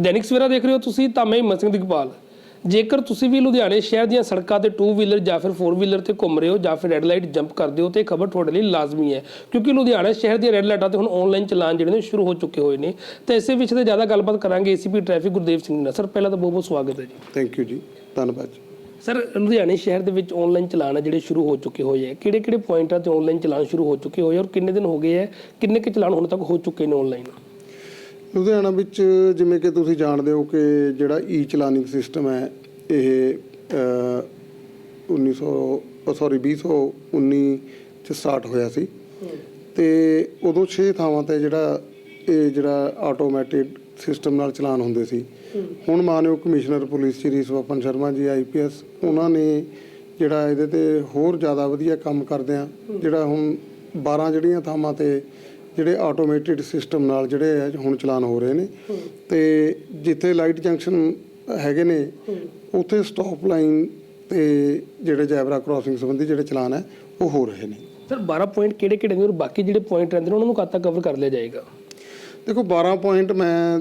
ਦੈਨਿਕ ਸਵੇਰਾ ਦੇਖ ਰਹੇ ਹੋ ਤੁਸੀਂ ਤਾਂ ਮੈਂ ਹਿੰਮਤ ਸਿੰਘ ਦਿਗਪਾਲ। ਜੇਕਰ ਤੁਸੀਂ ਵੀ ਲੁਧਿਆਣੇ ਸ਼ਹਿਰ ਦੀਆਂ ਸੜਕਾਂ ਤੇ 2 ਵੀਲਰ ਜਾਂ ਫਿਰ 4 ਵੀਲਰ ਤੇ ਘੁੰਮ ਰਹੇ ਹੋ ਜਾਂ ਫਿਰ ਰੈੱਡ ਲਾਈਟ ਜੰਪ ਕਰਦੇ ਹੋ ਤੇ ਇਹ ਖਬਰ ਤੁਹਾਡੇ ਲਈ ਲਾਜ਼ਮੀ ਹੈ। ਕਿਉਂਕਿ ਲੁਧਿਆਣਾ ਸ਼ਹਿਰ ਦੀਆਂ ਰੈੱਡ ਲਾਈਟਾਂ ਤੇ ਹੁਣ ਆਨਲਾਈਨ ਚਲਾਨ ਜਿਹੜੇ ਨੇ ਸ਼ੁਰੂ ਹੋ ਚੁੱਕੇ ਹੋਏ ਨੇ। ਤੇ ਇਸੇ ਵਿਸ਼ੇ ਤੇ ਜ਼ਿਆਦਾ ਗੱਲਬਾਤ ਕਰਾਂਗੇ ਏਸੀਪੀ ਟ੍ਰੈਫਿਕ ਗੁਰਦੇਵ ਸਿੰਘ ਨਾਲ। ਸਰ ਪਹਿਲਾਂ ਤਾਂ ਬਹੁਤ ਬਹੁਤ ਸਵਾਗਤ ਹੈ ਜੀ। ਥੈਂਕ ਯੂ ਜੀ। ਧੰਨਵਾਦ ਜੀ। ਸਰ ਲੁਧਿਆਣੇ ਸ਼ਹਿਰ ਦੇ ਵਿੱਚ ਆਨਲਾਈਨ ਚਲਾਨ ਜਿਹੜੇ ਸ਼ੁਰੂ ਹੋ ਚੁੱਕੇ ਹੋਏ ਹੈ। ਕਿਹੜੇ ਕਿਹੜੇ ਪੁਆਇੰਟਾਂ ਤੇ ਆਨਲਾਈਨ ਚਲਾਨ ਸ਼ੁਰੂ ਹੋ ਚੁੱਕੇ ਹੋਏ ਔਰ ਕਿੰਨੇ ਦਿਨ ਹੋ ਗਏ ਹੈ? ਕਿੰਨੇ ਕੁ ਚਲਾਨ ਹੁਣ ਤੱਕ ਹੋ ਚੁੱਕੇ ਨੇ ਆਨਲਾਈਨ ਲੁਧਿਆਣਾ ਵਿੱਚ ਜਿਵੇਂ ਕਿ ਤੁਸੀਂ ਜਾਣਦੇ ਹੋ ਕਿ ਜਿਹੜਾ ਈ ਚਲਾਨਿੰਗ ਸਿਸਟਮ ਹੈ ਇਹ ਅ, 1900 ਸੌਰੀ 2019 ਚ ਸਟਾਰਟ ਹੋਇਆ ਸੀ। ਤੇ ਉਦੋਂ 6 ਥਾਵਾਂ ਤੇ ਜਿਹੜਾ ਇਹ ਜਿਹੜਾ ਆਟੋਮੈਟਿਡ ਸਿਸਟਮ ਨਾਲ ਚਲਾਨ ਹੁੰਦੇ ਸੀ। ਹੁਣ ਮਾਨਯੋਗ commissioner police Shri Swapan Sharma ji IPS ਉਹਨਾਂ ਨੇ ਜਿਹੜਾ ਇਹਦੇ ਤੇ ਹੋਰ ਜ਼ਿਆਦਾ ਵਧੀਆ ਕੰਮ ਕਰਦੇ ਆ ਜਿਹੜਾ ਹੁਣ 12 ਜਿਹੜੀਆਂ ਥਾਵਾਂ ਤੇ ਜਿਹੜੇ ਆਟੋਮੇਟਿਡ ਸਿਸਟਮ ਨਾਲ ਜਿਹੜੇ ਹੈ ਹੁਣ ਚਲਾਨ ਹੋ ਰਹੇ ਨੇ ਤੇ ਜਿੱਥੇ ਲਾਈਟ ਜੰਕਸ਼ਨ ਹੈਗੇ ਨੇ ਉੱਥੇ ਸਟਾਪ ਲਾਈਨ ਤੇ ਜਿਹੜੇ ਜੈਬਰਾ ਕ੍ਰਾਸਿੰਗ ਸੰਬੰਧੀ ਜਿਹੜੇ ਚਲਾਨ ਹੈ ਉਹ ਹੋ ਰਹੇ ਨੇ। ਸਰ 12 ਪੁਆਇੰਟ ਕਿਹੜੇ ਕਿਹੜੇ ਨੇ ਔਰ ਬਾਕੀ ਜਿਹੜੇ ਪੁਆਇੰਟ ਰਹਿੰਦੇ ਨੇ ਉਹਨਾਂ ਨੂੰ ਕਦ ਤੱਕ ਕਵਰ ਕਰ ਲਿਆ ਜਾਏਗਾ? ਦੇਖੋ 12 ਪੁਆਇੰਟ ਮੈਂ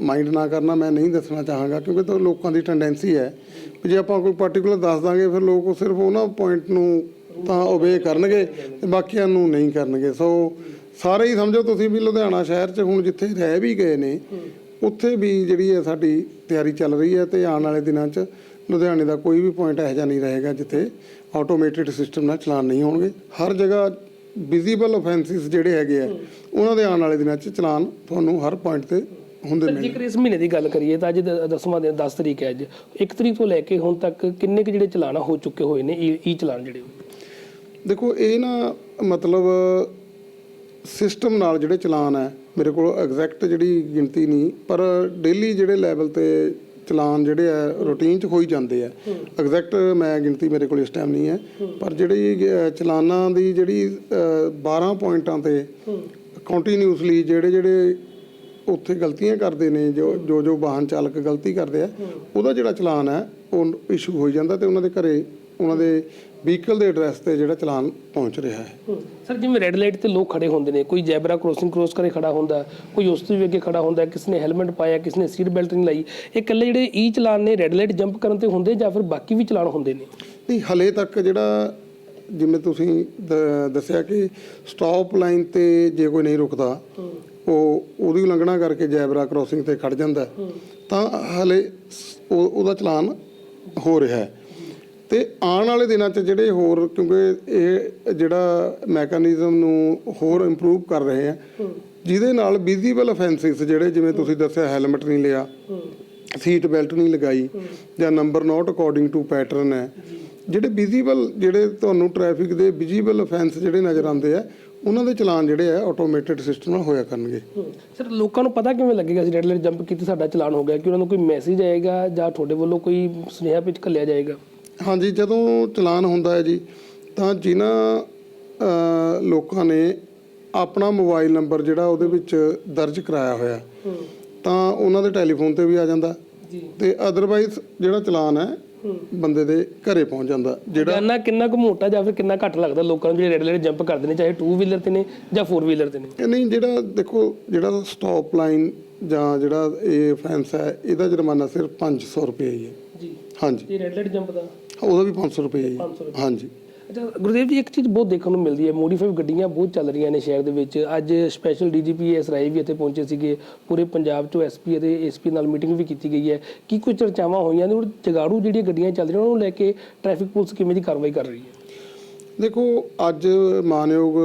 ਮਾਈਂਡ ਨਾ ਕਰਨਾ ਮੈਂ ਨਹੀਂ ਦੱਸਣਾ ਚਾਹਾਂਗਾ ਕਿਉਂਕਿ ਤਾਂ ਲੋਕਾਂ ਦੀ ਟੈਂਡੈਂਸੀ ਹੈ। ਜੇ ਆਪਾਂ ਕੋਈ ਪਾਰਟਿਕੂਲਰ ਦੱਸ ਦਾਂਗੇ ਫਿਰ ਲੋਕ ਸਿਰਫ ਉਹਨਾਂ ਪੁਆਇੰਟ ਨੂੰ ਤਾਂ ਓਬੇ ਕਰਨਗੇ ਤੇ ਬਾਕੀਆਂ ਨੂੰ ਨਹੀਂ ਕਰਨਗੇ। ਸੋ ਸਾਰੇ ਹੀ ਸਮਝੋ ਤੁਸੀਂ ਵੀ ਲੁਧਿਆਣਾ ਸ਼ਹਿਰ 'ਚ ਹੁਣ ਜਿੱਥੇ ਰਹਿ ਵੀ ਗਏ ਨੇ ਉੱਥੇ ਵੀ ਜਿਹੜੀ ਹੈ ਸਾਡੀ ਤਿਆਰੀ ਚੱਲ ਰਹੀ ਹੈ ਤੇ ਆਉਣ ਵਾਲੇ ਦਿਨਾਂ 'ਚ ਲੁਧਿਆਣੇ ਦਾ ਕੋਈ ਵੀ ਪੁਆਇੰਟ ਇਹੋ ਜਿਹਾ ਨਹੀਂ ਰਹੇਗਾ ਜਿੱਥੇ ਆਟੋਮੇਟਿਡ ਸਿਸਟਮ ਨਾਲ ਚਲਾਨ ਨਹੀਂ ਹੋਣਗੇ। ਹਰ ਜਗ੍ਹਾ ਵਿਜ਼ੀਬਲ ਆਫੈਂਸਿਸ ਜਿਹੜੇ ਹੈਗੇ ਆ ਉਹਨਾਂ ਦੇ ਆਉਣ ਵਾਲੇ ਦਿਨਾਂ 'ਚ ਚਲਾਨ ਤੁਹਾਨੂੰ ਹਰ ਪੁਆਇੰਟ ਤੇ ਹੁੰਦੇ ਮਿਲਣਗੇ ਜੇਕਰ ਇਸ ਮਹੀਨੇ ਦੀ ਗੱਲ ਕਰੀਏ ਤਾਂ ਅੱਜ 10ਵਾਂ ਦਿਨ 10 ਤਰੀਕ ਹੈ ਅੱਜ। 1 ਤਰੀਕ ਤੋਂ ਲੈ ਕੇ ਹੁਣ ਤੱਕ ਕਿੰਨੇ ਕੁ ਜਿਹੜੇ ਚਲਾਨ ਹੋ ਚੁੱਕੇ ਹੋਏ ਨੇ ਈ ਚਲਾਨ ਜਿਹੜੇ ਦੇਖੋ ਇਹ ਨਾ ਮਤਲਬ ਸਿਸਟਮ ਨਾਲ ਜਿਹੜੇ ਚਲਾਨ ਹੈ ਮੇਰੇ ਕੋਲ ਐਗਜ਼ੈਕਟ ਜਿਹੜੀ ਗਿਣਤੀ ਨਹੀਂ ਪਰ ਡੇਲੀ ਜਿਹੜੇ ਲੈਵਲ ਤੇ ਚਲਾਨ ਜਿਹੜੇ ਆ ਰੂਟੀਨ ਚ ਹੋਈ ਜਾਂਦੇ ਆ ਐਗਜ਼ੈਕਟ ਮੈਂ ਗਿਣਤੀ ਮੇਰੇ ਕੋਲ ਇਸ ਟਾਈਮ ਨਹੀਂ ਹੈ ਪਰ ਜਿਹੜੀ ਚਲਾਨਾਂ ਦੀ ਜਿਹੜੀ ਅਹ, 12 ਪੁਆਇੰਟਾਂ ਤੇ ਕੰਟੀਨਿਊਸਲੀ ਜਿਹੜੇ ਜਿਹੜੇ ਉੱਥੇ ਗਲਤੀਆਂ ਕਰਦੇ ਨੇ ਜੋ ਜੋ ਜੋ ਵਾਹਨ ਚਾਲਕ ਗਲਤੀ ਕਰਦੇ ਆ ਉਹਦਾ ਜਿਹੜਾ ਚਲਾਨ ਹੈ ਉਹ ਇਸ਼ੂ ਹੋ ਜਾਂਦਾ ਤੇ ਉਹਨਾਂ ਦੇ ਘਰੇ ਉਹਨਾਂ ਦੇ ਵਹੀਕਲ ਦੇ ਐਡਰੈਸ ਤੇ ਜਿਹੜਾ ਚਲਾਨ ਪਹੁੰਚ ਰਿਹਾ ਹੈ। ਸਰ ਜਿਵੇਂ ਰੈੱਡ ਲਾਈਟ ਤੇ ਲੋਕ ਖੜੇ ਹੁੰਦੇ ਨੇ ਕੋਈ ਜੈਬਰਾ ਕ੍ਰੋਸਿੰਗ ਕ੍ਰੋਸ ਕਰੇ ਖੜਾ ਹੁੰਦਾ ਕੋਈ ਉਸ ਤੋਂ ਵੀ ਅੱਗੇ ਖੜਾ ਹੁੰਦਾ ਕਿਸ ਨੇ ਹੈਲਮਟ ਪਾਇਆ ਕਿਸ ਨੇ ਸੀਟ ਬੈਲਟ ਨਹੀਂ ਲਾਈ ਇਹ ਇਕੱਲੇ ਜਿਹੜੇ ਈ ਚਲਾਨ ਨੇ ਰੈੱਡ ਲਾਈਟ ਜੰਪ ਕਰਨ ਤੇ ਹੁੰਦੇ ਜਾਂ ਫਿਰ ਬਾਕੀ ਵੀ ਚਲਾਨ ਹੁੰਦੇ ਨੇ? ਨਹੀਂ ਹਲੇ ਤੱਕ ਜਿਹੜਾ ਜਿਵੇਂ ਤੁਸੀਂ ਦੱਸਿਆ ਕਿ ਸਟਾਪ ਲਾਈਨ ਤੇ ਜੇ ਕੋਈ ਨਹੀਂ ਰੁਕਦਾ ਉਹ ਉਹਦੀ ਉਲੰਘਣਾ ਕਰਕੇ ਜੈਬਰਾ ਕ੍ਰਾਸਿੰਗ ਤੇ ਖੜ ਜਾਂਦਾ। ਤਾਂ ਹਲੇ ਉਹਦਾ ਚਲਾਨ ਹੋ ਰਿਹਾ ਹੈ। ਤੇ ਆਉਣ ਵਾਲੇ ਦਿਨਾਂ 'ਚ ਜਿਹੜੇ ਹੋਰ ਕਿਉਂਕਿ ਇਹ ਜਿਹੜਾ ਮੈਕੈਨਿਜ਼ਮ ਨੂੰ ਹੋਰ ਇੰਪਰੂਵ ਕਰ ਰਹੇ ਆ ਜਿਹਦੇ ਨਾਲ ਵਿਜ਼ੀਬਲ ਅਫੈਂਸਿਸ ਜਿਹੜੇ ਜਿਵੇਂ ਤੁਸੀਂ ਦੱਸਿਆ ਹੈਲਮਟ ਨਹੀਂ ਲਿਆ ਸੀਟ ਬੈਲਟ ਨਹੀਂ ਲਗਾਈ ਜਾਂ number not according to pattern ਹੈ। ਜਿਹੜੇ ਵਿਜ਼ੀਬਲ ਜਿਹੜੇ ਤੁਹਾਨੂੰ ਟ੍ਰੈਫਿਕ ਦੇ ਵਿਜ਼ੀਬਲ ਅਫੈਂਸ ਜਿਹੜੇ ਨਜ਼ਰ ਆਉਂਦੇ ਆ ਉਹਨਾਂ ਦੇ ਚਲਾਨ ਜਿਹੜੇ ਆ ਆਟੋਮੇਟਿਡ ਸਿਸਟਮ ਨਾਲ ਹੋਇਆ ਕਰਨਗੇ। ਸਰ ਲੋਕਾਂ ਨੂੰ ਪਤਾ ਕਿਵੇਂ ਲੱਗੇਗਾ ਸੀ ਰੈੱਡ ਲਾਈਟ ਜੰਪ ਕੀਤੀ ਸਾਡਾ ਚਲਾਨ ਹੋ ਗਿਆ ਕਿ ਉਹਨਾਂ ਨੂੰ ਕੋਈ ਮੈਸੇਜ ਆਏਗਾ ਜਾਂ ਤੁਹਾਡੇ ਵੱਲੋਂ ਕੋਈ ਸੁਨੇਹਾ ਵਿੱਚ ਘੱਲਿਆ ਜਾਏਗਾ? ਹਾਂਜੀ ਜਦੋਂ ਚਲਾਨ ਹੁੰਦਾ ਹੈ ਜੀ ਤਾਂ ਜਿਨ੍ਹਾਂ ਲੋਕਾਂ ਨੇ ਆਪਣਾ ਮੋਬਾਈਲ ਨੰਬਰ ਜਿਹੜਾ ਉਹਦੇ ਵਿੱਚ ਦਰਜ ਕਰਾਇਆ ਹੋਇਆ ਤਾਂ ਉਹਨਾਂ ਦੇ ਟੈਲੀਫੋਨ ਤੇ ਵੀ ਆ ਜਾਂਦਾ ਜੀ। ਤੇ ਅਦਰਵਾਈਜ਼ ਜਿਹੜਾ ਚਲਾਨ ਹੈ ਬੰਦੇ ਦੇ ਘਰੇ ਪਹੁੰਚ ਜਾਂਦਾ ਜਿਹੜਾ ਜਾਨਾ ਕਿੰਨਾ ਕੁ ਮੋਟਾ ਜਾਂ ਫਿਰ ਕਿੰਨਾ ਘੱਟ ਲੱਗਦਾ ਲੋਕਾਂ ਨੂੰ ਜਿਹੜੇ ਰੈੱਡ ਲਾਈਟ ਜੰਪ ਕਰਦੇ ਨੇ ਚਾਹੇ 2 ਵੀਲਰ ਤੇ ਨੇ ਜਾਂ 4 ਵੀਲਰ ਤੇ ਨੇ? ਨਹੀਂ ਜਿਹੜਾ ਦੇਖੋ ਜਿਹੜਾ ਸਟਾਪ ਲਾਈਨ ਜਾਂ ਜਿਹੜਾ ਇਹ ਫੈਂਸ ਹੈ ਇਹਦਾ ਜੁਰਮਾਨਾ ਸਿਰਫ 500 ਰੁਪਏ ਹੀ ਹੈ। ਜੀ। ਹਾਂਜੀ। ਤੇ ਰੈੱਡ ਲਾਈਟ ਜੰਪ ਦਾ? ਉਹਦਾ ਵੀ 500 ਰੁਪਏ ਹੀ ਹੈ 500 ਰੁਪਏ। ਹਾਂਜੀ। ਅੱਛਾ ਗੁਰਦੇਵ ਜੀ ਇੱਕ ਚੀਜ਼ ਬਹੁਤ ਦੇਖਣ ਨੂੰ ਮਿਲਦੀ ਹੈ ਮੋਡੀਫਾਈਡ ਗੱਡੀਆਂ ਬਹੁਤ ਚੱਲ ਰਹੀਆਂ ਨੇ ਸ਼ਹਿਰ ਦੇ ਵਿੱਚ। ਅੱਜ ਸਪੈਸ਼ਲ ਡੀਜੀਪੀ ਐਸ ਰਾਏ ਵੀ ਇੱਥੇ ਪਹੁੰਚੇ ਸੀਗੇ ਪੂਰੇ ਪੰਜਾਬ ਚੋਂ ਐਸਪੀ ਅਤੇ ਏਐਸਪੀ ਨਾਲ ਮੀਟਿੰਗ ਵੀ ਕੀਤੀ ਗਈ ਹੈ। ਕੀ ਕੋਈ ਚਰਚਾਵਾਂ ਹੋਈਆਂ ਨੇ ਔਰ ਜਗਾੜੂ ਜਿਹੜੀਆਂ ਗੱਡੀਆਂ ਚੱਲ ਰਹੀਆਂ ਉਹਨਾਂ ਨੂੰ ਲੈ ਕੇ ਟ੍ਰੈਫਿਕ ਪੁਲਿਸ ਕਿਵੇਂ ਦੀ ਕਾਰਵਾਈ ਕਰ ਰਹੀ ਹੈ? ਦੇਖੋ ਅੱਜ ਮਾਨਯੋਗ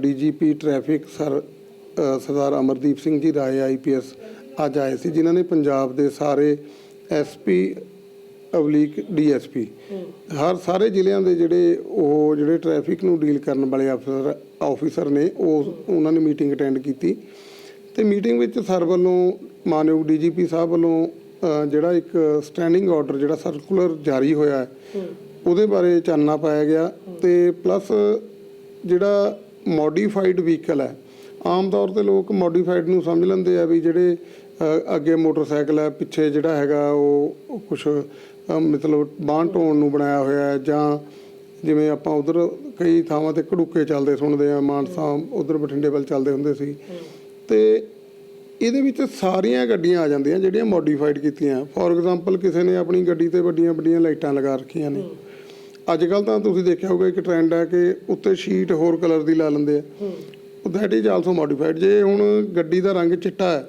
DGP traffic sir uh, Sardar Amardeep Singh ji Rai IPS ਅੱਜ ਆਏ ਸੀ ਜਿਨ੍ਹਾਂ ਨੇ ਪੰਜਾਬ ਦੇ ਸਾਰੇ ਐਸਪੀ ਅਬਲੀਕ ਡੀਐਸਪੀ। ਹਰ ਸਾਰੇ ਜ਼ਿਲ੍ਹਿਆਂ ਦੇ ਜਿਹੜੇ ਉਹ ਜਿਹੜੇ ਟ੍ਰੈਫਿਕ ਨੂੰ ਡੀਲ ਕਰਨ ਵਾਲੇ ਅਫਸਰ, ਆਫੀਸਰ ਨੇ, ਉਹ ਉਹਨਾਂ ਨੇ ਮੀਟਿੰਗ ਅਟੈਂਡ ਕੀਤੀ। ਤੇ ਮੀਟਿੰਗ ਵਿੱਚ ਸਰ ਵੱਲੋਂ ਮਾਨਯੋਗ ਡੀਜੀਪੀ ਸਾਹਿਬ ਵੱਲੋਂ ਜਿਹੜਾ ਇੱਕ ਸਟੈਂਡਿੰਗ ਆਰਡਰ ਜਿਹੜਾ ਸਰਕੂਲਰ ਜਾਰੀ ਹੋਇਆ ਹੈ, ਉਹਦੇ ਬਾਰੇ ਚਾਨਣਾ ਪਾਇਆ ਗਿਆ। ਤੇ ਪਲੱਸ ਜਿਹੜਾ ਮੋਡੀਫਾਈਡ ਵਹੀਕਲ ਹੈ, ਆਮ ਤੌਰ ਤੇ ਲੋਕ ਮੋਡੀਫਾਈਡ ਨੂੰ ਸਮਝ ਲੈਂਦੇ ਆ ਵੀ ਜਿਹੜੇ ਅੱਗੇ ਮੋਟਰਸਾਈਕਲ ਹੈ ਪਿੱਛੇ ਜਿਹੜਾ ਹੈਗਾ ਉਹ ਕੁਝ ਮਤਲਬ ਬਾਂਹ ਢੋਣ ਨੂੰ ਬਣਾਇਆ ਹੋਇਆ ਹੈ ਜਾਂ ਜਿਵੇਂ ਆਪਾਂ ਉਧਰ ਕਈ ਥਾਵਾਂ ਤੇ ਘੜੂਕੇ ਚੱਲਦੇ ਸੁਣਦੇ ਆ ਮਾਨਸਾ ਉਧਰ ਬਠਿੰਡੇ ਵੱਲ ਚੱਲਦੇ ਹੁੰਦੇ ਸੀ। ਤੇ ਇਹਦੇ ਵਿੱਚ ਸਾਰੀਆਂ ਗੱਡੀਆਂ ਆ ਜਾਂਦੀਆਂ ਜਿਹੜੀਆਂ ਮੋਡੀਫਾਈਡ ਕੀਤੀਆਂ। ਫੋਰ ਐਗਜ਼ਾਮਪਲ ਕਿਸੇ ਨੇ ਆਪਣੀ ਗੱਡੀ ਤੇ ਵੱਡੀਆਂ ਵੱਡੀਆਂ ਲਾਈਟਾਂ ਲਗਾ ਰੱਖੀਆਂ ਨੇ। ਅੱਜ ਕੱਲ ਤਾਂ ਤੁਸੀਂ ਦੇਖਿਆ ਹੋਊਗਾ ਇੱਕ ਟ੍ਰੈਂਡ ਹੈ ਕਿ ਉੱਤੇ ਸ਼ੀਟ ਹੋਰ ਕਲਰ ਦੀ ਲਾ ਲੈਂਦੇ ਆ। ਦੈਟ ਇਜ਼ ਆਲਸੋ ਮੋਡੀਫਾਈਡ ਜੇ ਹੁਣ ਗੱਡੀ ਦਾ ਰੰਗ ਚਿੱਟਾ ਹੈ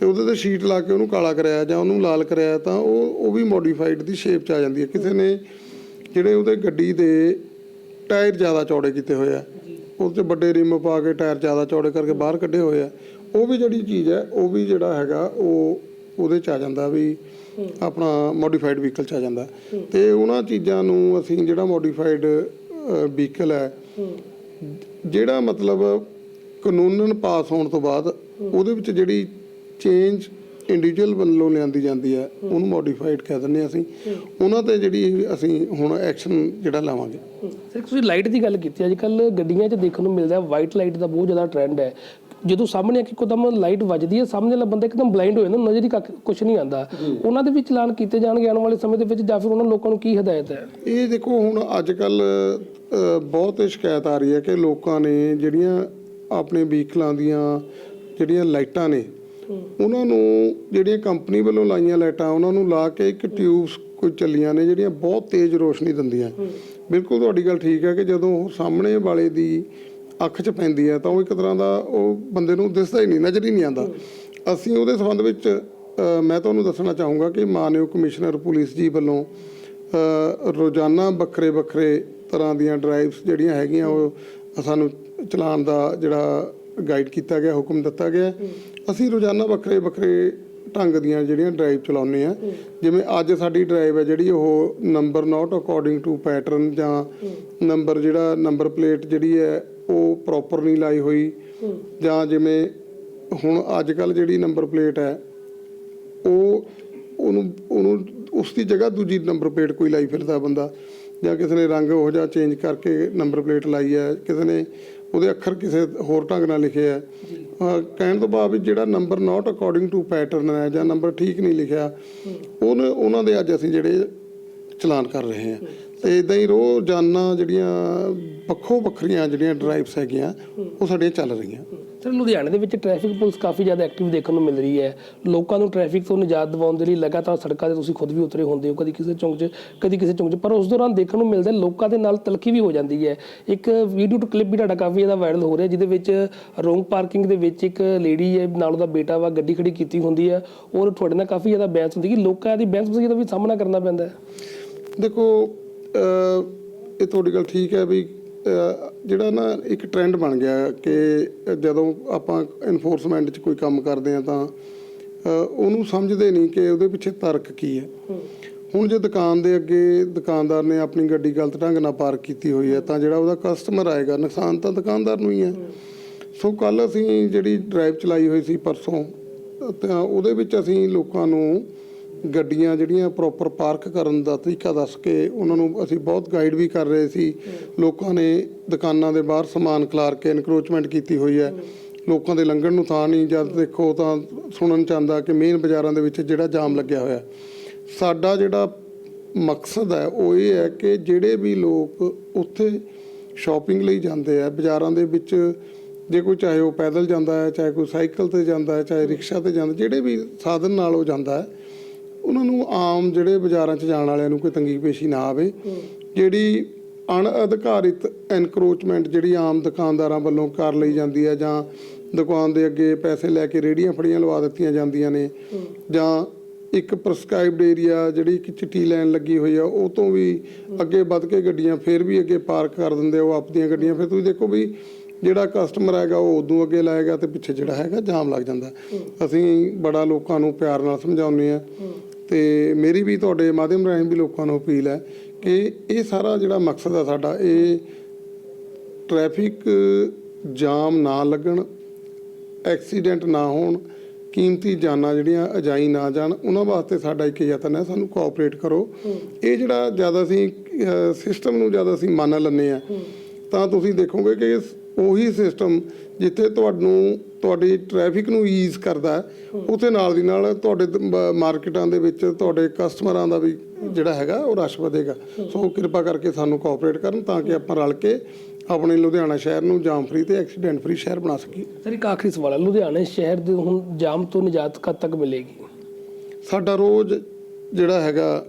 ਤੇ ਉਹਦੇ ਤੇ ਸ਼ੀਟ ਲਾ ਕੇ ਉਹਨੂੰ ਕਾਲਾ ਕਰਾਇਆ ਜਾਂ ਉਹਨੂੰ ਲਾਲ ਕਰਾਇਆ ਤਾਂ ਉਹ ਉਹ ਵੀ ਮੋਡੀਫਾਈਡ ਦੀ ਸ਼ੇਪ ਚ ਆ ਜਾਂਦੀ ਹੈ। ਕਿਸੇ ਨੇ ਜਿਹੜੇ ਉਹਦੇ ਗੱਡੀ ਦੇ ਟਾਇਰ ਜ਼ਿਆਦਾ ਚੌੜੇ ਕੀਤੇ ਹੋਏ ਆ ਉਹਦੇ ਵੱਡੇ ਰਿਮ ਪਾ ਕੇ ਟਾਇਰ ਜ਼ਿਆਦਾ ਚੌੜੇ ਕਰਕੇ ਬਾਹਰ ਕੱਢੇ ਹੋਏ ਆ ਉਹ ਵੀ ਜਿਹੜੀ ਚੀਜ਼ ਹੈ ਉਹ ਵੀ ਜਿਹੜਾ ਹੈਗਾ ਉਹ ਉਹਦੇ ਚ ਆ ਜਾਂਦਾ ਵੀ ਆਪਣਾ ਮੋਡੀਫਾਈਡ ਵਹੀਕਲ ਚ ਆ ਜਾਂਦਾ। ਤੇ ਉਹਨਾਂ ਚੀਜ਼ਾਂ ਨੂੰ ਅਸੀਂ ਜਿਹੜਾ ਮੋਡੀਫਾਈਡ ਵਹੀਕਲ ਹੈ ਜਿਹੜਾ ਮਤਲਬ ਕਾਨੂੰਨਨ ਪਾਸ ਹੋਣ ਤੋਂ ਬਾਅਦ ਉਹਦੇ ਵਿੱਚ ਜਿਹੜੀ ਚੇਂਜ ਇੰਡੀਵਿਜੂਅਲ ਵੱਲੋਂ ਲਿਆਂਦੀ ਜਾਂਦੀ ਹੈ ਉਹਨੂੰ ਮੋਡੀਫਾਈਡ ਕਹਿ ਦਿੰਦੇ ਹਾਂ ਅਸੀਂ। ਉਹਨਾਂ ਤੇ ਜਿਹੜੀ ਅਸੀਂ ਹੁਣ ਐਕਸ਼ਨ ਜਿਹੜਾ ਲਾਵਾਂਗੇ। ਸਰ ਤੁਸੀਂ ਲਾਈਟ ਦੀ ਗੱਲ ਕੀਤੀ ਅੱਜ ਕੱਲ ਗੱਡੀਆਂ 'ਚ ਦੇਖਣ ਨੂੰ ਮਿਲਦਾ ਵਾਈਟ ਲਾਈਟ ਦਾ ਬਹੁਤ ਜ਼ਿਆਦਾ ਟ੍ਰੈਂਡ ਹੈ। ਜਦੋਂ ਸਾਹਮਣੇ ਇੱਕ ਇੱਕਦਮ ਲਾਈਟ ਵੱਜਦੀ ਹੈ ਸਾਹਮਣੇ ਵਾਲਾ ਬੰਦਾ ਇੱਕਦਮ ਬਲਾਈਂਡ ਹੋ ਜਾਂਦਾ ਨਜ਼ਰ ਹੀ ਕੁਝ ਨਹੀਂ ਆਉਂਦਾ। ਉਹਨਾਂ ਦੇ ਵੀ ਚਲਾਨ ਕੀਤੇ ਜਾਣਗੇ ਆਉਣ ਵਾਲੇ ਸਮੇਂ ਦੇ ਵਿੱਚ ਜਾਂ ਫਿਰ ਉਹਨਾਂ ਲੋਕਾਂ ਨੂੰ ਕੀ ਹਦਾਇਤ ਹੈ? ਇਹ ਦੇਖੋ ਹੁਣ ਅੱਜ ਕੱਲ ਬਹੁਤ ਸ਼ਿਕਾਇਤ ਆ ਰਹੀ ਹੈ ਕਿ ਲੋਕਾਂ ਨੇ ਜਿਹੜੀਆਂ ਆਪਣੇ ਵਹੀਕਲਾਂ ਦੀਆਂ ਜਿਹੜੀਆਂ ਲਾਈਟਾਂ ਨੇ ਉਹਨਾਂ ਨੂੰ ਜਿਹੜੀਆਂ ਕੰਪਨੀ ਵੱਲੋਂ ਲਾਈਆਂ ਲਾਈਟਾਂ ਉਹਨਾਂ ਨੂੰ ਲਾ ਕੇ ਇੱਕ ਟਿਊਬਸ ਕੋਈ ਚੱਲੀਆਂ ਨੇ ਜਿਹੜੀਆਂ ਬਹੁਤ ਤੇਜ਼ ਰੋਸ਼ਨੀ ਦਿੰਦੀਆਂ। ਬਿਲਕੁਲ ਤੁਹਾਡੀ ਗੱਲ ਠੀਕ ਹੈ ਕਿ ਜਦੋਂ ਉਹ ਸਾਹਮਣੇ ਵਾਲੇ ਦੀ ਅੱਖ 'ਚ ਪੈਂਦੀ ਹੈ ਤਾਂ ਉਹ ਇੱਕ ਤਰ੍ਹਾਂ ਦਾ ਉਹ ਬੰਦੇ ਨੂੰ ਦਿਸਦਾ ਹੀ ਨਹੀਂ ਨਜ਼ਰ ਹੀ ਨਹੀਂ ਆਉਂਦਾ। ਅਸੀਂ ਉਹਦੇ ਸੰਬੰਧ ਵਿੱਚ ਮੈਂ ਤੁਹਾਨੂੰ ਦੱਸਣਾ ਚਾਹੂੰਗਾ ਕਿ ਮਾਨਯੋਗ ਕਮਿਸ਼ਨਰ ਪੁਲਿਸ ਜੀ ਵੱਲੋਂ ਰੋਜ਼ਾਨਾ ਵੱਖਰੇ ਵੱਖਰੇ ਤਰ੍ਹਾਂ ਦੀਆਂ ਡਰਾਈਵਸ ਜਿਹੜੀਆਂ ਹੈਗੀਆਂ ਉਹ ਸਾਨੂੰ ਚਲਾਉਣ ਦਾ ਜਿਹੜਾ ਗਾਈਡ ਕੀਤਾ ਗਿਆ, ਹੁਕਮ ਦਿੱਤਾ ਗਿਆ। ਅਸੀਂ ਰੋਜ਼ਾਨਾ ਵੱਖਰੇ ਵੱਖਰੇ ਢੰਗ ਦੀਆਂ ਜਿਹੜੀਆਂ ਡਰਾਈਵ ਚਲਾਉਂਦੇ ਆ ਜਿਵੇਂ ਅੱਜ ਸਾਡੀ ਡਰਾਈਵ ਹੈ ਜਿਹੜੀ ਉਹ number not according to pattern ਜਾਂ ਨੰਬਰ ਜਿਹੜਾ ਨੰਬਰ ਪਲੇਟ ਜਿਹੜੀ ਹੈ, ਉਹ ਪ੍ਰੋਪਰ ਨਹੀਂ ਲਾਈ ਹੋਈ। ਜਾਂ ਜਿਵੇਂ ਹੁਣ ਅੱਜ ਕੱਲ ਜਿਹੜੀ ਨੰਬਰ ਪਲੇਟ ਹੈ, ਉਹ ਉਹਨੂੰ ਉਹਨੂੰ ਉਸ ਦੀ ਜਗ੍ਹਾ ਦੂਜੀ ਨੰਬਰ ਪਲੇਟ ਕੋਈ ਲਾਈ ਫਿਰਦਾ ਬੰਦਾ। ਜਾਂ ਕਿਸੇ ਨੇ ਰੰਗ ਉਹ ਜਿਹਾ ਚੇਂਜ ਕਰਕੇ ਨੰਬਰ ਪਲੇਟ ਲਾਈ ਹੈ, ਕਿਸੇ ਨੇ ਉਹਦੇ ਅੱਖਰ ਕਿਸੇ ਹੋਰ ਢੰਗ ਨਾਲ ਲਿਖੇ ਹੈ ਅਹ ਕਹਿਣ ਤੋਂ ਭਾਵ ਜਿਹੜਾ number not according to pattern ਹੈ ਜਾਂ ਨੰਬਰ ਠੀਕ ਨਹੀਂ ਲਿਖਿਆ ਉਹਨ ਉਹਨਾਂ ਦੇ ਅੱਜ ਅਸੀਂ ਜਿਹੜੇ ਚਲਾਨ ਕਰ ਰਹੇ ਹਾਂ। ਤੇ ਇਦਾਂ ਹੀ ਰੋਜ਼ਾਨਾ ਜਿਹੜੀਆਂ ਵੱਖੋ ਵੱਖਰੀਆਂ ਜਿਹੜੀਆਂ ਡਰਾਈਵਸ ਹੈਗੀਆਂ ਉਹ ਸਾਡੀਆਂ ਚੱਲ ਰਹੀਆਂ। ਸਰ ਲੁਧਿਆਣੇ ਦੇ ਵਿੱਚ ਟ੍ਰੈਫਿਕ ਪੁਲਿਸ ਕਾਫੀ ਜ਼ਿਆਦਾ ਐਕਟਿਵ ਦੇਖਣ ਨੂੰ ਮਿਲ ਰਹੀ ਹੈ। ਲੋਕਾਂ ਨੂੰ ਟ੍ਰੈਫਿਕ ਤੋਂ ਨਿਜਾਤ ਦਿਵਾਉਣ ਦੇ ਲਈ ਲਗਾਤਾਰ ਸੜਕਾਂ ਤੇ ਤੁਸੀਂ ਖੁਦ ਵੀ ਉਤਰੇ ਹੁੰਦੇ ਹੋ, ਕਦੀ ਕਿਸੇ ਚੌਂਕ 'ਚ, ਕਦੀ ਕਿਸੇ ਚੌਂਕ 'ਚ। ਪਰ ਉਸ ਦੌਰਾਨ ਦੇਖਣ ਨੂੰ ਮਿਲਦਾ ਲੋਕਾਂ ਦੇ ਨਾਲ ਤਲਖੀ ਵੀ ਹੋ ਜਾਂਦੀ ਹੈ। ਇੱਕ ਵੀਡੀਓ ਟੂ ਕਲਿੱਪ ਵੀ ਤੁਹਾਡਾ ਕਾਫੀ ਜ਼ਿਆਦਾ ਵਾਇਰਲ ਹੋ ਰਿਹਾ, ਜਿਹਦੇ ਵਿੱਚ ਰੋਂਗ ਪਾਰਕਿੰਗ ਦੇ ਵਿੱਚ ਇੱਕ ਲੇਡੀ ਹੈ, ਨਾਲ ਉਹਦਾ ਬੇਟਾ ਵਾ, ਗੱਡੀ ਖੜੀ ਕੀਤੀ ਹੁੰਦੀ ਹੈ। ਔਰ ਤੁਹਾਡੇ ਨਾਲ ਕਾਫੀ ਜ਼ਿਆਦਾ ਬਹਿਸ ਹੁੰਦੀ ਕਿ ਲੋਕਾਂ ਦੀ ਬਹਿਸ ਦਾ ਵੀ ਸਾਹਮਣਾ ਕਰਨਾ ਪੈਂਦਾ ਹੈ। ਦੇਖੋ ਇਹ ਤੁਹਾਡੀ ਗੱਲ ਠੀਕ ਹੈ ਵੀ ਜਿਹੜਾ ਨਾ ਇੱਕ ਟ੍ਰੈਂਡ ਬਣ ਗਿਆ ਕਿ ਜਦੋਂ ਆਪਾਂ ਇਨਫੋਰਸਮੈਂਟ 'ਚ ਕੋਈ ਕੰਮ ਕਰਦੇ ਆ ਤਾਂ ਉਹਨੂੰ ਸਮਝਦੇ ਨਹੀਂ ਕਿ ਉਹਦੇ ਪਿੱਛੇ ਤਰਕ ਕੀ ਹੈ। ਹੁਣ ਜੇ ਦੁਕਾਨ ਦੇ ਅੱਗੇ ਦੁਕਾਨਦਾਰ ਨੇ ਆਪਣੀ ਗੱਡੀ ਗਲਤ ਢੰਗ ਨਾਲ ਪਾਰਕ ਕੀਤੀ ਹੋਈ ਹੈ ਤਾਂ ਜਿਹੜਾ ਉਹਦਾ ਕਸਟਮਰ ਆਏਗਾ ਨੁਕਸਾਨ ਤਾਂ ਦੁਕਾਨਦਾਰ ਨੂੰ ਹੀ ਹੈ। ਸੋ ਕੱਲ ਅਸੀਂ ਜਿਹੜੀ ਡਰਾਈਵ ਚਲਾਈ ਹੋਈ ਸੀ ਪਰਸੋਂ ਤਾਂ ਉਹਦੇ ਵਿੱਚ ਅਸੀਂ ਲੋਕਾਂ ਨੂੰ ਗੱਡੀਆਂ ਜਿਹੜੀਆਂ ਪ੍ਰੋਪਰ ਪਾਰਕ ਕਰਨ ਦਾ ਤਰੀਕਾ ਦੱਸ ਕੇ ਉਹਨਾਂ ਨੂੰ ਅਸੀਂ ਬਹੁਤ ਗਾਈਡ ਵੀ ਕਰ ਰਹੇ ਸੀ। ਲੋਕਾਂ ਨੇ ਦੁਕਾਨਾਂ ਦੇ ਬਾਹਰ ਸਮਾਨ ਖਿਲਾਰ ਕੇ ਇਨਕਰੋਚਮੈਂਟ ਕੀਤੀ ਹੋਈ ਹੈ। ਲੋਕਾਂ ਦੇ ਲੰਘਣ ਨੂੰ ਥਾਂ ਨਹੀਂ, ਜਦ ਦੇਖੋ ਤਾਂ ਸੁਣਨ ਚ ਆਉਂਦਾ ਕਿ ਮੇਨ ਬਾਜ਼ਾਰਾਂ ਦੇ ਵਿੱਚ ਜਿਹੜਾ ਜਾਮ ਲੱਗਿਆ ਹੋਇਆ। ਸਾਡਾ ਜਿਹੜਾ ਮਕਸਦ ਹੈ ਉਹ ਇਹ ਹੈ ਕਿ ਜਿਹੜੇ ਵੀ ਲੋਕ ਉੱਥੇ ਸ਼ਾਪਿੰਗ ਲਈ ਜਾਂਦੇ ਆ, ਬਾਜ਼ਾਰਾਂ ਦੇ ਵਿੱਚ ਜੇ ਕੋਈ ਚਾਹੇ ਉਹ ਪੈਦਲ ਜਾਂਦਾ ਹੈ, ਚਾਹੇ ਕੋਈ ਸਾਈਕਲ ਤੇ ਜਾਂਦਾ ਹੈ, ਚਾਹੇ ਰਿਕਸ਼ਾ ਤੇ ਜਾਂਦਾ, ਜਿਹੜੇ ਵੀ ਸਾਧਨ ਨਾਲ ਉਹ ਜਾਂਦਾ ਹੈ ਉਹਨਾਂ ਨੂੰ ਆਮ ਜਿਹੜੇ ਬਾਜ਼ਾਰਾਂ 'ਚ ਜਾਣ ਵਾਲਿਆਂ ਨੂੰ ਕੋਈ ਤੰਗੀ ਪੇਸ਼ੀ ਨਾ ਆਵੇ। ਜਿਹੜੀ ਅਣਅਧਿਕਾਰਿਤ ਐਨਕਰੋਚਮੈਂਟ ਜਿਹੜੀ ਆਮ ਦੁਕਾਨਦਾਰਾਂ ਵੱਲੋਂ ਕਰ ਲਈ ਜਾਂਦੀ ਹੈ ਜਾਂ ਦੁਕਾਨ ਦੇ ਅੱਗੇ ਪੈਸੇ ਲੈ ਕੇ ਰੇੜੀਆਂ ਫੜੀਆਂ ਲਵਾ ਦਿੱਤੀਆਂ ਜਾਂਦੀਆਂ ਨੇ ਜਾਂ ਇੱਕ ਪ੍ਰਸਕ੍ਰਾਈਬਡ ਏਰੀਆ ਜਿਹੜੀ ਇੱਕ ਚਿੱਟੀ ਲਾਈਨ ਲੱਗੀ ਹੋਈ ਆ, ਉਹ ਤੋਂ ਵੀ ਅੱਗੇ ਵੱਧ ਕੇ ਗੱਡੀਆਂ ਫੇਰ ਵੀ ਅੱਗੇ ਪਾਰਕ ਕਰ ਦਿੰਦੇ ਆ, ਉਹ ਆਪਦੀਆਂ ਗੱਡੀਆਂ। ਫਿਰ ਤੁਸੀਂ ਦੇਖੋ ਵੀ ਜਿਹੜਾ ਕਸਟਮਰ ਹੈਗਾ, ਉਹ ਉਦੋਂ ਅੱਗੇ ਲਾਏਗਾ ਤੇ ਪਿੱਛੇ ਜਿਹੜਾ ਹੈਗਾ, ਜਾਮ ਲੱਗ ਜਾਂਦਾ। ਅਸੀਂ ਬੜਾ ਲੋਕਾਂ ਨੂੰ ਪਿਆਰ ਨਾਲ ਸਮਝਾਉਂਦੇ ਆ ਤੇ ਮੇਰੀ ਵੀ ਤੁਹਾਡੇ ਮਾਧਿਅਮ ਰਾਹੀਂ ਵੀ ਲੋਕਾਂ ਨੂੰ ਅਪੀਲ ਹੈ ਕਿ ਇਹ ਸਾਰਾ ਜਿਹੜਾ ਮਕਸਦ ਹੈ ਸਾਡਾ ਇਹ ਟ੍ਰੈਫਿਕ ਜਾਮ ਨਾ ਲੱਗਣ ਐਕਸੀਡੈਂਟ ਨਾ ਹੋਣ ਕੀਮਤੀ ਜਾਨਾਂ ਜਿਹੜੀਆਂ ਅਜਾਈ ਨਾ ਜਾਣ ਉਹਨਾਂ ਵਾਸਤੇ ਸਾਡਾ ਇੱਕ ਯਤਨ ਹੈ ਸਾਨੂੰ ਕੋਆਪਰੇਟ ਕਰੋ। ਇਹ ਜਿਹੜਾ ਜ਼ਿਆਦਾ ਅਸੀਂ ਸਿਸਟਮ ਨੂੰ ਜ਼ਿਆਦਾ ਅਸੀਂ ਮੰਨ ਲੈਂਦੇ ਆ ਤਾਂ ਤੁਸੀਂ ਦੇਖੋਗੇ ਕਿ ਉਹੀ ਸਿਸਟਮ ਜਿੱਥੇ ਤੁਹਾਨੂੰ ਤੁਹਾਡੀ ਟ੍ਰੈਫਿਕ ਨੂੰ ਈਜ਼ ਕਰਦਾ ਉੱਥੇ ਨਾਲ ਦੀ ਨਾਲ ਤੁਹਾਡੇ ਮਾਰਕੀਟਾਂ ਦੇ ਵਿੱਚ ਤੁਹਾਡੇ ਕਸਟਮਰਾਂ ਦਾ ਵੀ ਜਿਹੜਾ ਹੈਗਾ ਉਹ ਰਸ਼ ਵਧੇਗਾ। ਸੋ ਕਿਰਪਾ ਕਰਕੇ ਸਾਨੂੰ ਕੋਆਪਰੇਟ ਕਰਨ ਤਾਂ ਕਿ ਆਪਾਂ ਰਲ ਕੇ ਆਪਣੇ ਲੁਧਿਆਣਾ ਸ਼ਹਿਰ ਨੂੰ ਜਾਮ ਫ੍ਰੀ ਤੇ ਐਕਸੀਡੈਂਟ ਫ੍ਰੀ ਸ਼ਹਿਰ ਬਣਾ ਸਕੀਏ। ਸਰ ਇੱਕ ਆਖਰੀ ਸਵਾਲ ਹੈ ਲੁਧਿਆਣਾ ਸ਼ਹਿਰ ਦੇ ਹੁਣ ਜਾਮ ਤੋਂ ਨਿਜਾਤ ਕਦ ਤੱਕ ਮਿਲੇਗੀ? ਸਾਡਾ ਰੋਜ਼ ਜਿਹੜਾ ਹੈਗਾ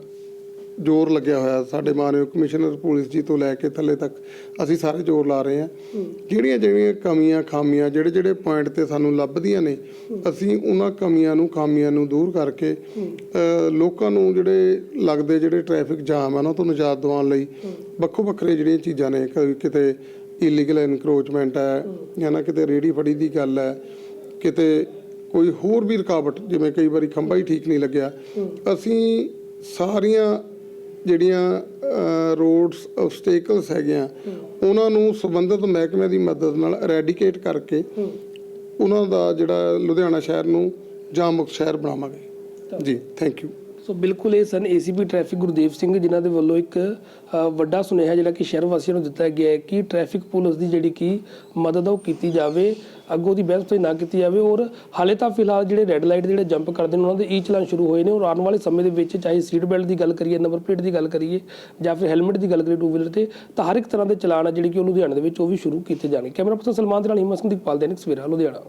ਜ਼ੋਰ ਲੱਗਿਆ ਹੋਇਆ ਸਾਡੇ ਮਾਨਯੋਗ ਕਮਿਸ਼ਨਰ ਪੁਲਿਸ ਜੀ ਤੋਂ ਲੈ ਕੇ ਥੱਲੇ ਤੱਕ ਅਸੀਂ ਸਾਰੇ ਜ਼ੋਰ ਲਾ ਰਹੇ ਹਾਂ। ਜਿਹੜੀਆਂ ਜਿਹੜੀਆਂ ਕਮੀਆਂ ਖਾਮੀਆਂ, ਜਿਹੜੇ ਜਿਹੜੇ ਪੁਆਇੰਟ ਤੇ ਸਾਨੂੰ ਲੱਭਦੀਆਂ ਨੇ, ਅਸੀਂ ਉਹਨਾਂ ਕਮੀਆਂ ਨੂੰ, ਖਾਮੀਆਂ ਨੂੰ ਦੂਰ ਕਰਕੇ ਲੋਕਾਂ ਨੂੰ ਜਿਹੜੇ ਲੱਗਦੇ ਜਿਹੜੇ ਟ੍ਰੈਫਿਕ ਜਾਮ ਆ ਉਹਨਾਂ ਤੋਂ ਨਿਜਾਤ ਦਿਵਾਉਣ ਲਈ ਵੱਖੋ ਵੱਖਰੇ ਜਿਹੜੀਆਂ ਚੀਜ਼ਾਂ ਨੇ ਕਦੇ ਕਿਤੇ ਇਲੀਗਲ ਇਨਕਰੋਚਮੈਂਟ ਹੈ ਜਾਂ ਨਾ ਕਿਤੇ ਰੇੜੀ ਫੜੀ ਦੀ ਗੱਲ ਹੈ, ਕਿਤੇ ਕੋਈ ਹੋਰ ਵੀ ਰੁਕਾਵਟ, ਜਿਵੇਂ ਕਈ ਵਾਰੀ ਖੰਭਾ ਹੀ ਠੀਕ ਨਹੀਂ ਲੱਗਿਆ, ਅਸੀਂ ਸਾਰੀਆਂ ਜਿਹੜੀਆਂ ਰੋਡਸ ਆਬਸਟੇਕਲਸ ਹੈਗੀਆਂ ਉਹਨਾਂ ਨੂੰ ਸੰਬੰਧਿਤ ਮਹਿਕਮੇ ਦੀ ਮਦਦ ਨਾਲ ਰੈਡੀਕੇਟ ਕਰਕੇ ਉਹਨਾਂ ਦਾ ਜਿਹੜਾ ਲੁਧਿਆਣਾ ਸ਼ਹਿਰ ਨੂੰ ਜਾਮ ਮੁਕਤ ਸ਼ਹਿਰ ਬਣਾਵਾਂਗੇ। ਜੀ ਥੈਂਕ ਯੂ ਸੋ ਬਿਲਕੁਲ ਇਹ ਸਨ ਏਸੀਪੀ ਟ੍ਰੈਫਿਕ ਗੁਰਦੇਵ ਸਿੰਘ ਜਿਨ੍ਹਾਂ ਦੇ ਵੱਲੋਂ ਇੱਕ ਵੱਡਾ ਸੁਨੇਹਾ ਜਿਹੜਾ ਕਿ ਸ਼ਹਿਰ ਵਾਸੀਆਂ ਨੂੰ ਦਿੱਤਾ ਗਿਆ ਹੈ ਕਿ ਟ੍ਰੈਫਿਕ ਪੁਲਿਸ ਦੀ ਜਿਹੜੀ ਕਿ ਮਦਦ ਆ ਉਹ ਕੀਤੀ ਜਾਵੇ, ਅੱਗੋਂ ਦੀ ਬਹਿਸ ਤੋਂ ਨਾ ਕੀਤੀ ਜਾਵੇ ਔਰ ਹਾਲੇ ਤਾਂ ਫਿਲਹਾਲ ਜਿਹੜੇ ਰੈੱਡ ਲਾਈਟ ਜਿਹੜੇ ਜੰਪ ਕਰਦੇ ਨੇ ਉਹਨਾਂ ਦੇ ਈ ਚਲਾਨ ਸ਼ੁਰੂ ਹੋਏ ਨੇ ਔਰ ਆਉਣ ਵਾਲੇ ਸਮੇਂ ਦੇ ਵਿੱਚ ਚਾਹੇ ਸੀਟ ਬੈਲਟ ਦੀ ਗੱਲ ਕਰੀਏ ਨੰਬਰ ਪਲੇਟ ਦੀ ਗੱਲ ਕਰੀਏ ਜਾਂ ਫਿਰ ਹੈਲਮਟ ਦੀ ਗੱਲ ਕਰੀਏ ਟੂ ਵੀਲਰ ਤੇ, ਤਾਂ ਹਰ ਇੱਕ ਤਰ੍ਹਾਂ ਦੇ ਚਲਾਨ ਆ ਜਿਹੜੀ ਕਿ ਉਹ ਲੁਧਿਆਣਾ ਦੇ ਵਿੱਚ ਉਹ ਵੀ ਸ਼ੁਰੂ ਕੀਤੇ ਜਾਣਗੇ। ਕੈਮਰਾ ਪਰਸਨ ਸਲਮਾਨ ਦੇ ਨਾਲ ਹਿੰਮਤ ਸਿੰਘ ਦੀਪਾਲ ਦੇ ਨਿਕ ਸਵੇਰਾ, ਲੁਧਿਆਣਾ।